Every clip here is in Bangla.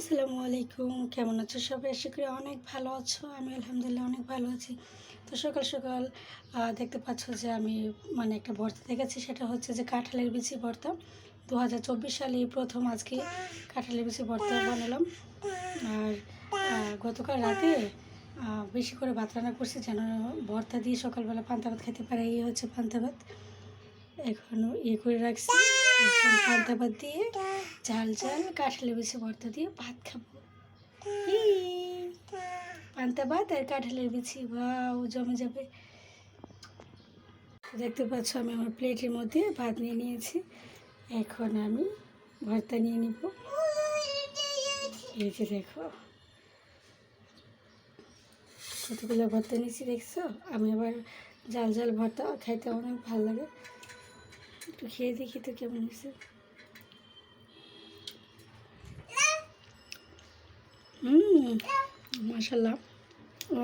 আসসালামু আলাইকুম। কেমন আছো সবাই? আশা করি অনেক ভালো আছো। আমি আলহামদুলিল্লাহ অনেক ভালো আছি। তো সকাল সকাল দেখতে পাচ্ছ যে আমি মানে একটা ভর্তা দেখেছি সেটা হচ্ছে যে কাঁঠালের বিচি ভর্তা। দু হাজার চব্বিশ সালে প্রথম আজকে কাঁঠালের বিচি ভর্তা বানালাম। আর গতকাল রাতে বেশি করে ভাত রান্না করছি যেন ভর্তা দিয়ে সকালবেলা পান্তা ভাত খেতে পারে। এই হচ্ছে পান্তা ভাত। এখনও ইয়ে করে রাখছি। পান্তা ভাত দিয়ে ঝাল ঝাল কাঁঠালের বেশি ভর্তা দিয়ে ভাত খাব। পান্তা ভাত আর কাঁঠালের বিছি বাউ জমে যাবে। দেখতে পাচ্ছ আমি আমার প্লেটের মধ্যে ভাত নিয়ে নিয়েছি। এখন আমি ভর্তা নিয়ে নিব। এই যে দেখো। কতগুলো ভর্তা নিয়েছি দেখছ? আমি আবার জাল জাল ভর্তা খাইতে অনেক ভালো লাগে। একটু খেয়ে দেখি তো কেমন হয়েছে। হুম। মাসাল্লাহ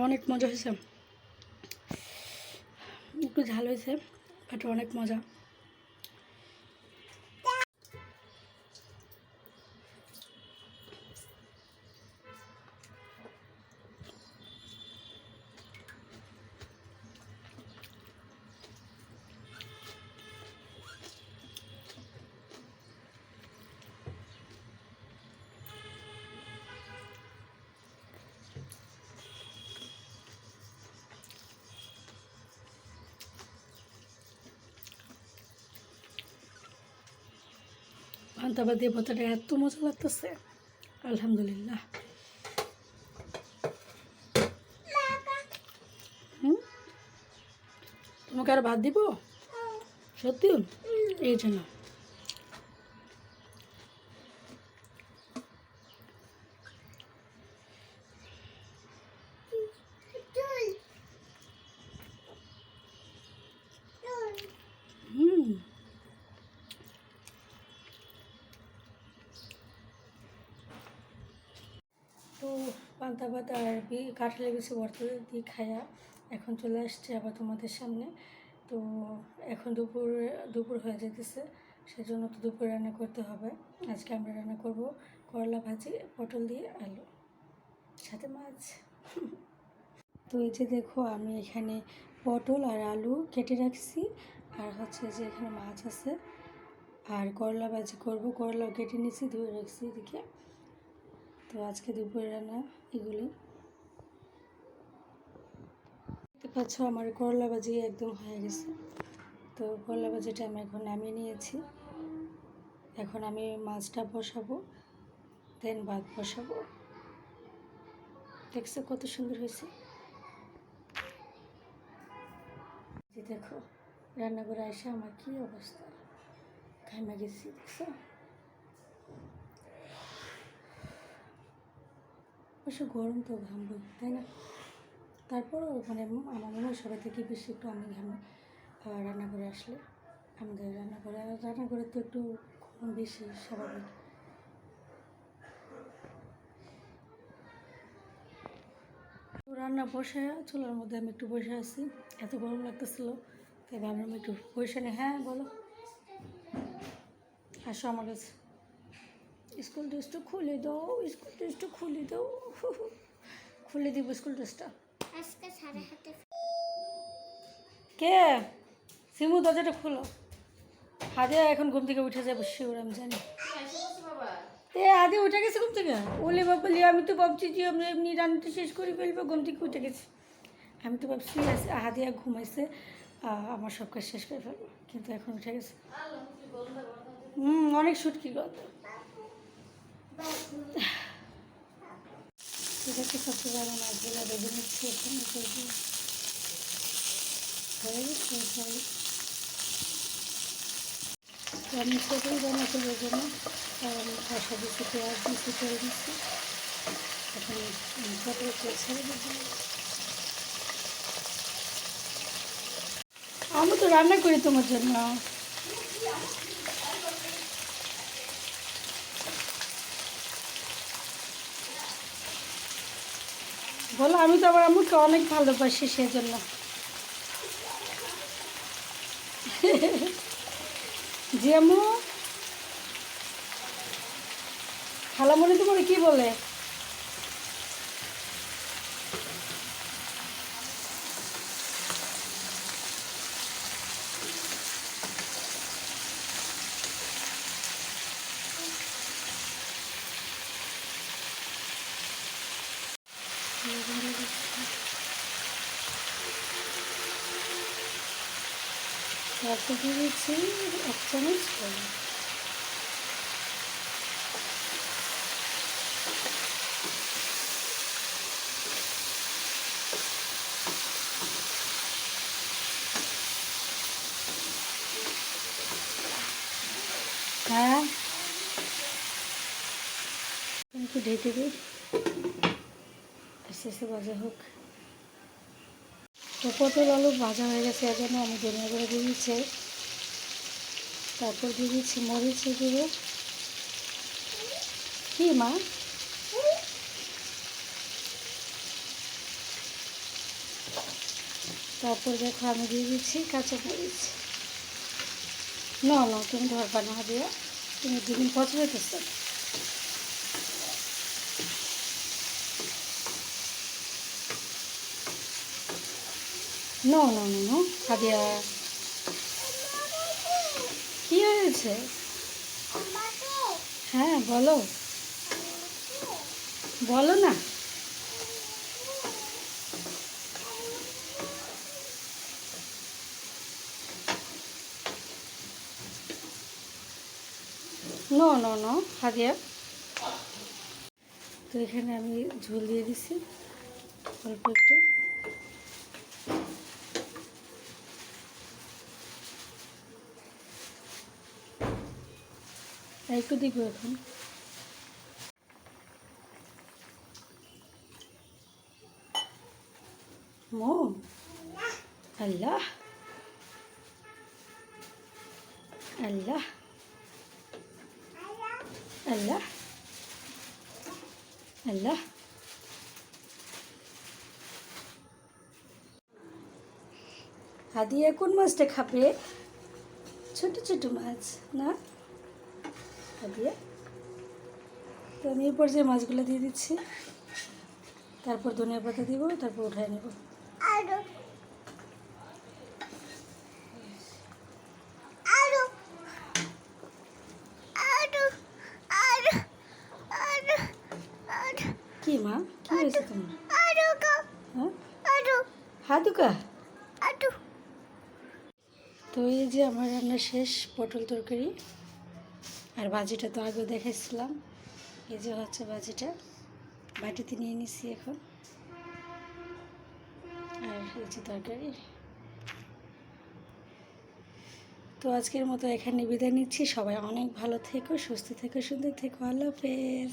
অনেক মজা হয়েছে। একটু ঝাল হয়েছে বাট অনেক মজা। পান্তাবা দিয়ে ভর্তাটা এত মজা লাগতেছে। আলহামদুলিল্লাহ। হুম? তোমাকে আর ভাত দিব? সত্যি? এই জন্য হুম তো পান্তা ভাত আর কাঁঠালের বেশি ভর্তা দিয়ে খায়া এখন চলে আসছে আবার তোমাদের সামনে। তো এখন দুপুর দুপুর হয়ে যেতেছে সেজন্য তো দুপুর রান্না করতে হবে। আজকে আমরা রান্না করব করলা ভাজি, পটল দিয়ে আলু, সাথে মাছ। তো এই যে দেখো, আমি এখানে পটল আর আলু কেটে রাখছি, আর হচ্ছে যে এখানে মাছ আছে। আর করলা ভাজি করব, করলাও কেটে নিয়েছি ধুয়ে রাখছি এদিকে। তো আজকে দুপুরে রান্না এগুলি। দেখতে পাচ্ছ আমার করলা ভাজি একদম হয়ে গেছে। তো করলা ভাজিটা আমি এখন নামিয়ে নিয়েছি। এখন আমি মাছটা বসাবো দেন ভাত বসাবো। দেখছ কত সুন্দর হয়েছে? দেখো রান্না করে এসে আমার কি অবস্থা? ঘামে গেছি, দেখছ? অবশ্য গরম তো ঘামবো, তাই না? তারপরও মানে আমার মনে হয় সবাই থেকে বেশি একটু আমি ঘামি রান্না করে আসলে আমাদের রান্না করে রান্না করে তো একটু গরম বেশি স্বাভাবিক। রান্না বসে, চুলার মধ্যে আমি একটু বসে আছি, এত গরম লাগতেছিল, তাই ভাবলাম একটু বসে নি। হ্যাঁ বলো। আসো আমার কাছে। স্কুল ড্রেসটা খুলে দাও স্কুল ড্রেসটা খুলে দাও। খুলে দিব স্কুল ড্রেসটা। আজকে সাড়ে হাতে কে? সিমু দরজাটা খুলো। হাদিয়া এখন ঘুম থেকে উঠে যাব শিওর আমি জানি। এ আদি উঠে গেছে ঘুম থেকে? ওলে বাবলি আমি তো ভাবছি যে আমরা এমনি রান্নাটা শেষ করে ফেলব ঘুম থেকে উঠে গেছি। আমি তো ভাবছি হাদিয়া ঘুমাইছে আমার সব কাজ শেষ করে ফেলব কিন্তু এখন উঠে গেছে। হুম অনেক সুটকি গত ঠিক আছে সবচেয়ে ভালো মাছগুলো ভেজে নিচ্ছি এখানে করব হয়ে গেছে। আমি সেটাই জন্য আমি দিচ্ছি পেঁয়াজ দিচ্ছি দিচ্ছি। এখন আমি তো রান্না করি তোমার জন্য। বলো আমি তো আমার আম্মুকে অনেক ভালোবাসি সেজন্য। জি আম্মু? খালামণি তোমার কি বলে? তারপর দিয়ে দিচ্ছি এক চামচ হলুদ। হ্যাঁ ঢেকে দিই আস্তে ভাজা হোক। তো পটল আলু ভাজা হয়ে গেছে এর জন্য আমি ধনিয়া করে দিয়ে দিচ্ছি। তারপর দিয়ে দিচ্ছি মরিচ গুঁড়ো। কি মা? তারপর দেখো আমি দিয়ে দিচ্ছি কাঁচা মরিচ। না না, তুমি ধরবা না, দিয়া। তুমি দুদিন পচে যেতেছ no no no no Hadiya কি হয়েছে? হ্যাঁ বলো। বলো না। নো নো নো হাদিয়া তো এখানে আমি ঝোল দিয়ে দিছি। অল্প একটু। একটু দিব এখন মো, আল্লাহ। আল্লাহ। আল্লাহ। আল্লাহ। হাদিয়া কোন মাছটা খাবে? ছোট ছোট মাছ, না? হাদিয়া তো আমি এই পর্যায়ে মাছগুলো দিয়ে দিচ্ছি, তারপর ধনিয়া পাতা দিব, তারপর উঠায় নেব। কি মা? কি হয়েছে তোমার? হ্যাঁ? হাদুকা? তো এই যে আমার রান্না শেষ পটল তরকারি। আর বাজিটা তো আগে দেখেছিলাম এই যে হচ্ছে বাজিটা। বাটিতে নিয়ে নিছি এখন। আর এই যে তরকারি। তো আজকের মতো এখানে বিদায় নিচ্ছি। সবাই অনেক ভালো থেকো, সুস্থ থেকো, সুন্দর থেকো। আল্লাহ হাফেজ।